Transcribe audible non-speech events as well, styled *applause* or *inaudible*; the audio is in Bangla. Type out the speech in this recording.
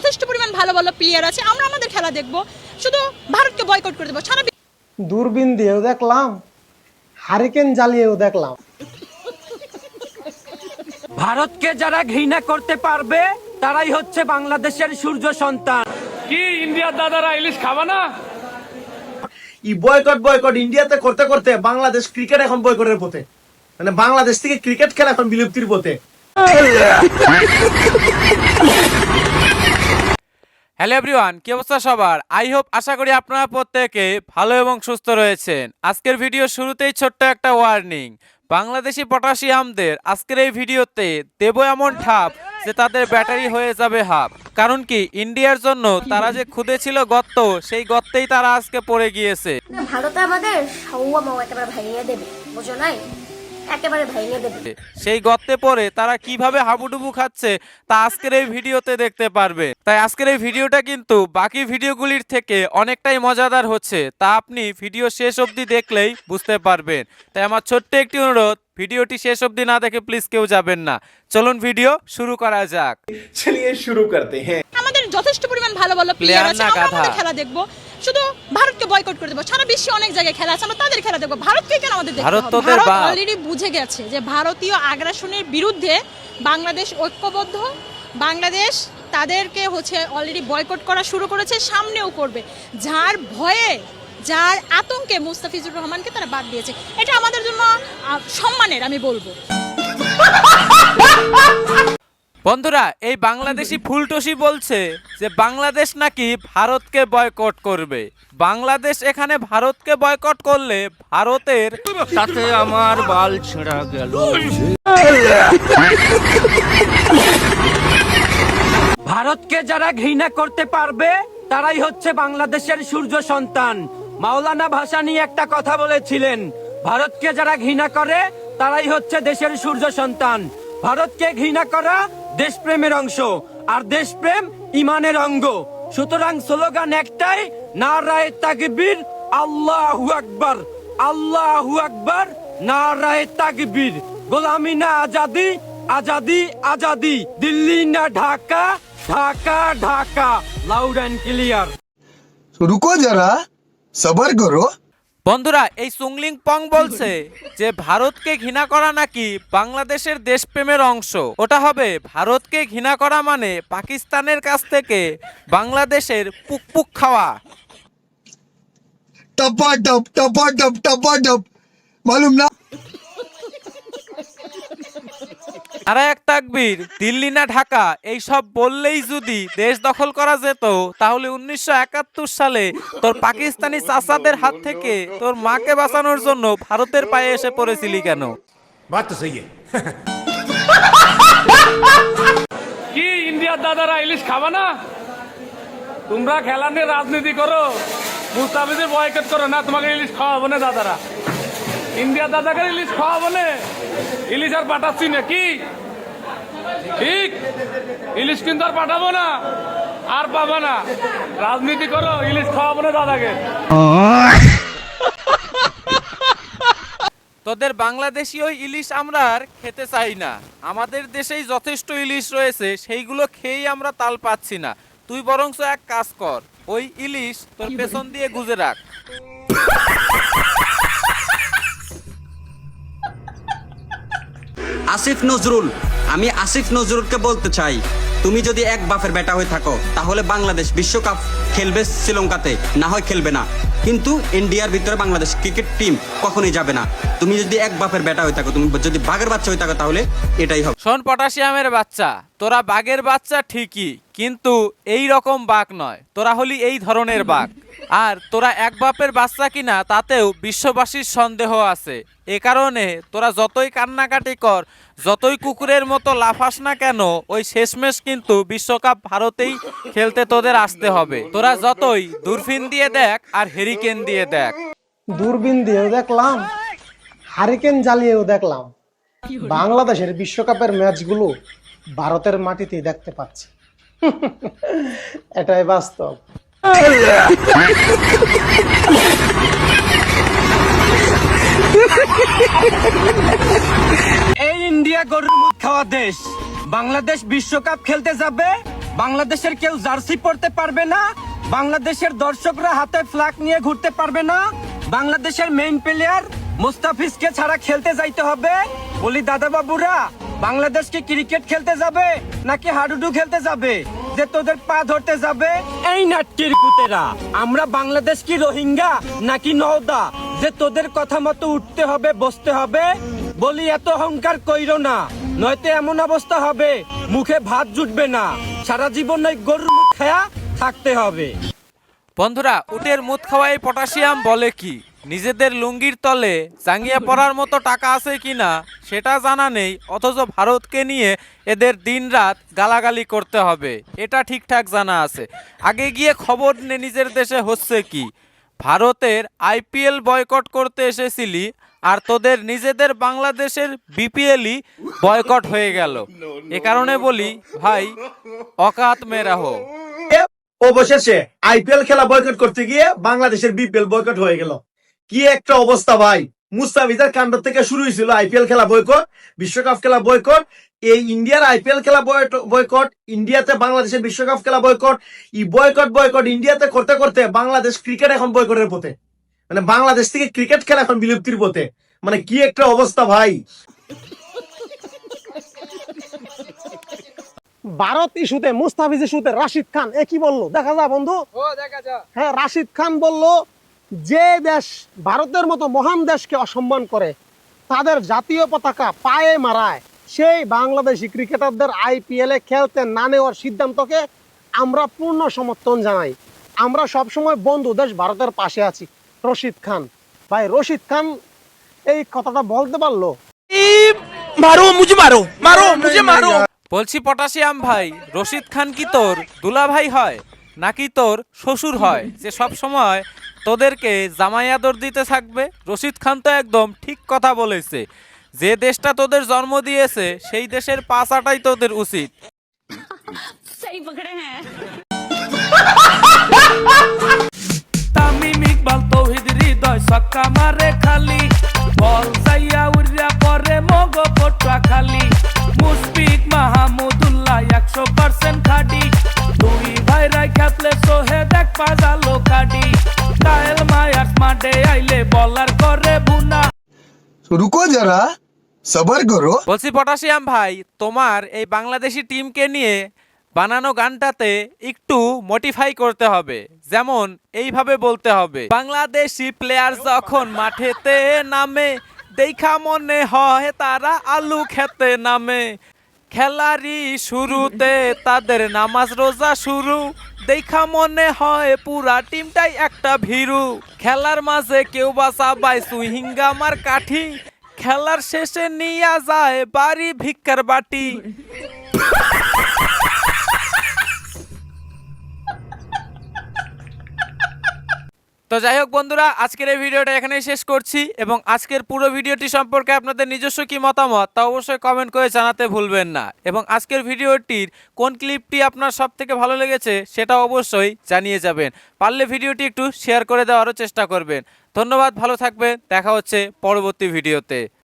যথেষ্ট পরিমাণ ভালো ভালো প্লেয়ার আছে আমরা আমাদের খেলা দেখব। শুধু ভারতকে বয়কট করে দেবো সারা দূরবীন দিয়েও দেখলাম হারিকেন জ্বালিয়েও দেখলাম। ভারতকে যারা ঘৃণা করতে পারবে তারাই হচ্ছে বাংলাদেশের সূর্য সন্তান। কি ইন্ডিয়ার দাদারা ইলিশ খাবা না? ই বয়কট বয়কট ইন্ডিয়াতে করতে করতে বাংলাদেশ ক্রিকেট এখন বয়কটের পথে। মানে বাংলাদেশ থেকে ক্রিকেট খেলা এখন বিলুপ্তির পথে। *laughs* হ্যালো এভরিওয়ান কি অবস্থা সবার? আই হোপ আশা করি আপনারা প্রত্যেকে ভালো এবং সুস্থ রয়েছেন। আজকের ভিডিও শুরুতেই ছোট্ট একটা ওয়ার্নিং বাংলাদেশি পটাশিয়ামদের আজকের এই ভিডিওতে দেব এমন ঠাপ যে তাদের ব্যাটারি হয়ে যাবে হাফ। কারণ কি ইন্ডিয়ার জন্য তারা যে খুদে ছিল গর্ত, সেই গর্তেই তারা আজকে পড়ে গিয়েছে। ভারতে আমাদের ভাইয়ে দেবে, বুঝো নাই? একেবারে ভাইয়ে দেবে। সেই গর্তে পড়ে তারা কীভাবে হাবুডুবু খাচ্ছে তা আজকের এই ভিডিওতে দেখতে পারবে। তাই আজকের এই ভিডিওটা কিন্তু বাকি ভিডিওগুলির থেকে অনেকটাই মজাদার হচ্ছে তা আপনি ভিডিও শেষ অবধি দেখলেই বুঝতে পারবেন। তাই আমার ছোট্ট একটি অনুরোধ ভিডিওটি শেষ অবধি না দেখে প্লিজ কেউ যাবেন না। চলুন ভিডিও শুরু করা যাক। চলিয়ে শুরু করতে হ্যাঁ। আমাদের যথেষ্ট পরিমাণ ভালো ভালো প্লেয়ার আছে আমরা খেলা দেখব। শুধু ভারতকে বয়কট করে দেবো। সারা বিশ্বে অনেক জায়গায় খেলা আছে আমরা তাদের খেলা দেখব। ভারতকে কেন আমাদের ভারত। অলরেডি বুঝে গেছে যে ভারতীয় আগ্রাসনের বিরুদ্ধে বাংলাদেশ ঐক্যবদ্ধ। বাংলাদেশ তাদেরকে হচ্ছে অলরেডি বয়কট করা শুরু করেছে সামনেও করবে। যার ভয়ে যার আতঙ্কে মুস্তাফিজুর রহমানকে তারা বাদ দিয়েছে। এটা আমাদের জন্য সম্মানের আমি বলব। *laughs* বন্ধুরা এই বাংলাদেশি ফুলটসি বলছে যে বাংলাদেশ নাকি ভারতকে বয়কট করবে। বাংলাদেশ এখানে ভারতকে বয়কট করলে ভারতের সাথে আমার বাল ছেঁড়া গেল। ভারতকে যারা ঘৃণা করতে পারবে তারাই হচ্ছে বাংলাদেশের সূর্য সন্তান। মাওলানা ভাসানী একটা কথা বলেছিলেন ভারতকে যারা ঘৃণা করে তারাই হচ্ছে দেশের সূর্য সন্তান। ভারতকে ঘৃণা করা দেশপ্রেমের অংশ আর দেশপ্রেম ইমানের অঙ্গ। সুতরাং স্লোগান একটাই, নারায় তাকবীর, আল্লাহু আকবার আল্লাহু আকবার, নারায় তাকবীর। গোলামি না আজাদি আজাদি আজাদি। দিল্লি না Dhaka Dhaka Dhaka. Loud and clear রুকো যারা, সবার করো। বন্ধুরা, এই সুংলিং পং বলছে যে ভারতকে ঘৃণা করা নাকি বাংলাদেশের দেশপ্রেমের অংশ। ওটা হবে, ভারতকে ঘৃণা করা মানে পাকিস্তানের কাছ থেকে বাংলাদেশের পুকপুক খাওয়া। টপা টপ টপা টপ টপা টপ মালুম না। আর এক তাকবীর দিল্লি না ঢাকা এই সব বললেই যদি দেশ দখল করা যেত তাহলে উনিশশো একাত্তর সালে তোর পাকিস্তানি চাচাদের হাত থেকে তোর মাকে বাঁচানোর জন্য ভারতের পায়ে এসে পড়েছিলি কেন? বাত তো সহি কি ইন্ডিয়ার দাদারা ইলিশ খাবা না? তোমরা খেলা নিয়ে রাজনীতি করো মুস্তাফিজের বয়কট করো না তোমাকে ইলিশ খাওয়াবো না দাদারা। ইন্ডিয়ার দাদাকে ইলিশ খাওয়াবো না। ইলিশ আর পাঠাচ্ছি না, কি? ঠিক? ইলিশ কিন্তু আর পাঠাবো না। আর পাবো না। রাজনীতি করো, ইলিশ খাওয়াবো না দাদাকে। তোদের বাংলাদেশি ওই ইলিশ আমরা আর খেতে চাই না। আমাদের দেশেই যথেষ্ট ইলিশ রয়েছে, সেইগুলো খেয়েই আমরা তাল পাচ্ছি না। তুই বরংস এক কাজ কর, ওই ইলিশ তোর পেছন দিয়ে গুজে রাখ। আসিফ নজরুল, আমি আসিফ নজরুলকে বলতে চাই, তুমি যদি এক বাফের বেটা হয়ে থাকো, তাহলে বাংলাদেশ বিশ্বকাপ খেলবে শ্রীলঙ্কাতে, না হয় খেলবে না। কিন্তু ইন্ডিয়ার ভিতরে বাংলাদেশ ক্রিকেট টিম কখনোই যাবে না। তুমি যদি এক বাপের বেটা হয়ে থাকো, তুমি যদি বাঘের বাচ্চা হয়ে থাকো, তাহলে এটাই হবে। শোন, পটাশিয়ামের বাচ্চা, তোরা বাঘের বাচ্চা ঠিকই, কিন্তু এই রকম বাঘ নয়, তোরা হলি এই ধরনের বাঘ। আর তোরা এক বাপের বাচ্চা কিনা তাতেও বিশ্ববাসীর সন্দেহ আছে। এ কারণে তোরা যতই কান্নাকাটি কর যতই কুকুরের মতো লাফাস না কেন ওই শেষমেশ কিন্তু বিশ্বকাপ ভারতেই খেলতে তোদের আসতে হবে। তোরা যতই দূরফিন দিয়ে দেখ আর হেরিকেন দিয়ে দেখ। দূরবীন দিয়েও দেখলাম হারিকেন জ্বালিয়েও দেখলাম। বাংলাদেশের বিশ্বকাপের ম্যাচগুলো ভারতের মাটিতেই দেখতে পাচ্ছি। *laughs* এটাই বাস্তব। এই ইন্ডিয়া গরুর মুখ খাওয়া দেশ। বাংলাদেশ বিশ্বকাপ খেলতে যাবে, বাংলাদেশের কেউ জার্সি পরতে পারবে না, বাংলাদেশের দর্শকরা হাতে ফ্ল্যাগ নিয়ে ঘুরতে পারবে না, বাংলাদেশের মেইন প্লেয়ার মুস্তাফিজকে ছাড়া খেলতে যাইতে হবে। বলি দাদা বাবুরা বাংলাদেশ কি ক্রিকেট খেলতে যাবে নাকি হাডুডু খেলতে যাবে? যে তোদের পা ধরতে যাবে? এই নাটকির কুতেরা আমরা বাংলাদেশ কি রোহিঙ্গা নাকি নওদা? যে তোদের কথা মতো উঠতে হবে বসতে হবে বলি এত অহংকার কইরো না। নয়তো এমন অবস্থা হবে মুখে ভাত জুটবে না। সারা জীবন ওই গরুর মুখ খায়া থাকতে হবে। বন্ধুরা উটের মুত খাওয়াই পটাশিয়াম বলে কি? নিজেদের লুঙ্গির তলে জাঙ্গিয়ে পড়ার মতো টাকা আছে কিনা সেটা জানা নেই, অথচ ভারতকে নিয়ে এদের দিনরাত গালাগালি করতে হবে, এটা ঠিকঠাক জানা আছে। আগে গিয়ে খবর নে নিজের দেশে হচ্ছে কি? ভারতের আইপিএল বয়কট করতে এসেছিলি, আর তোদের নিজেদের বাংলাদেশের বিপিএলই বয়কট হয়ে গেল। এ কারণে বলি, ভাই, অকাত মেরাহ অবশেষে আইপিএল খেলা বয়কট করতে গিয়ে বাংলাদেশের বিপিএল বয়কট হয়ে গেল। কি একটা অবস্থা ভাই? মুস্তাফিজার কাণ্ড থেকে শুরু হয়েছিল আইপিএল খেলা বয়কট বিশ্বকাপ খেলা বয়কট এই ইন্ডিয়ার আইপিএল খেলা বয়কট ইন্ডিয়াতে বাংলাদেশের বিশ্বকাপ খেলা বয়কট ই বয়কট বয়কট ইন্ডিয়াতে করতে করতে বাংলাদেশ ক্রিকেট এখন বয়কটের পথে। মানে বাংলাদেশ থেকে ক্রিকেট খেলা এখন বিলুপ্তির পথে। মানে কি একটা অবস্থা ভাই? ভারত ইস্যুতে মুস্তাফিজ ইস্যুতে রাশিদ খান এ কি বলল? দেখা যা বন্ধু। হ্যাঁ রাশিদ খান বলল যে দেশ ভারতের মতো মহান দেশকে অসম্মান করে তাদের জাতীয় পতাকা পায়ে মারায় সেই বাংলাদেশি ক্রিকেটারদের আইপিএলে খেলতে না নেওয়ার সিদ্ধান্তকে আমরা পূর্ণ সমর্থন জানাই। আমরা সবসময় বন্ধু দেশ ভারতের পাশে আছি। রশিদ খান ভাই রশিদ খান এই কথাটা বলতে পারল? বলছি পটাশিয়াম ভাই রশিদ খান কি তোর দুলা ভাই হয় নাকি তোর শ্বশুর হয় যে সব সময় তোদেরকে জামাই আদর দিতে থাকবে? রশিদ খান তো একদম ঠিক কথা বলেছে। যে দেশটা তোদের জন্ম দিয়েছে সেই দেশের পাশাটাই তোদের উচিত। তামিম ইকবাল তৌহিদ হৃদয় সক্কা মারে খালি। মাঠে আইলে বলার করে বুনা। রুকো যারা সবার করো। বলছি পটাশিয়াম ভাই তোমার এই বাংলাদেশি টিমকে নিয়ে বানানো গানটাতে একটু মডিফাই করতে হবে। যেমন এইভাবে বলতে হবে বাংলাদেশি প্লেয়ার যখন মাঠেতে নামে দেখা মনে হয় তারা আলু খেতে নামে। খেলারই শুরুতে তাদের নামাজ রোজা শুরু। দেখা মনে হয় পুরা টিমটাই একটা ভিড়ু খেলার মাঝে কেউ বা সাবাই সুহিঙ্গামার কাঠি। খেলার শেষে নিয়ে যায় বাড়ি ভিক্ষার বাটি। তো যাই হোক বন্ধুরা, আজকের এই ভিডিওটা এখানেই শেষ করছি এবং আজকের পুরো ভিডিওটি সম্পর্কে আপনাদের নিজস্ব কি মতামত তা অবশ্যই কমেন্ট করে জানাতে ভুলবেন না। এবং আজকের ভিডিওটির কোন ক্লিপটি আপনার সব থেকে ভালো লেগেছে সেটা অবশ্যই জানিয়ে যাবেন। পারলে ভিডিওটি একটু শেয়ার করে দেওয়ারও চেষ্টা করবেন। ধন্যবাদ, ভালো থাকবেন, দেখা হচ্ছে পরবর্তী ভিডিওতে।